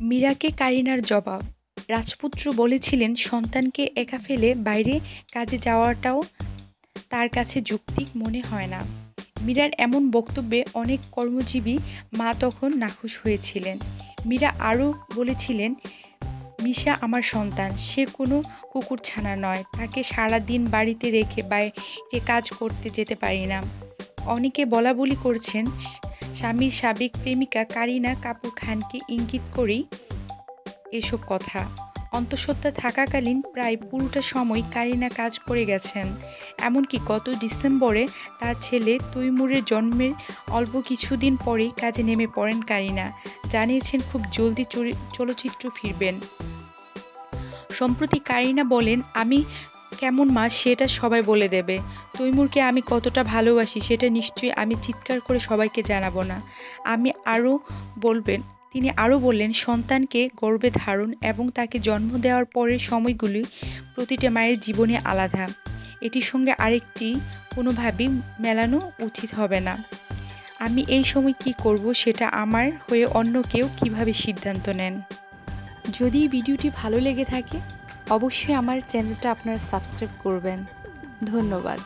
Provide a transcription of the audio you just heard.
মীরাকে কারিনার জবাব। রাজপুত্র বলেছিলেন, সন্তানকে একা ফেলে বাইরে কাজে যাওয়াটাও তার কাছে যৌক্তিক মনে হয় না। মীরার এমন বক্তব্যে অনেক কর্মজীবী মা তখন নাখুশ হয়েছিলেন। মীরা আরও বলেছিলেন, মিশা আমার সন্তান, সে কোনো কুকুর ছানা নয়। তাকে সারা দিন বাড়িতে রেখে বাইরে কাজ করতে যেতে পারি না। অনেকে বলা বলি করছেন স্বামীর সাবেক প্রেমিকা কারিনা কাপুর খানকে ইঙ্গিত করেই এসব কথা। অন্তঃসত্ত্বা থাকাকালীন প্রায় পুরোটা সময় কারিনা কাজ করে গেছেন। এমনকি গত ডিসেম্বরে তার ছেলে তৈমুরের জন্মের অল্প কিছুদিন পরেই কাজে নেমে পড়েন কারিনা। জানিয়েছেন, খুব জলদি চলচ্চিত্র ফিরবেন। সম্প্রতি কারিনা বলেন, আমি কেমন মা সেটা সবাই বলে দেবে। তৈমুরকে আমি কতটা ভালোবাসি সেটা নিশ্চয়ই আমি চিৎকার করে সবাইকে জানাব না। আমি আরও বলবেন, তিনি আরও বললেন, সন্তানকে গর্বে ধারণ এবং তাকে জন্ম দেওয়ার পরের সময়গুলি প্রতিটা মায়ের জীবনে আলাদা। এটির সঙ্গে আরেকটি কোনোভাবেই মেলানো উচিত হবে না। আমি এই সময় কি করব সেটা আমার হয়ে অন্য কেউ কীভাবে সিদ্ধান্ত নেন? যদি ভিডিওটি ভালো লেগে থাকে অবশ্যই আমার চ্যানেলটা আপনারা সাবস্ক্রাইব করবেন। ধন্যবাদ।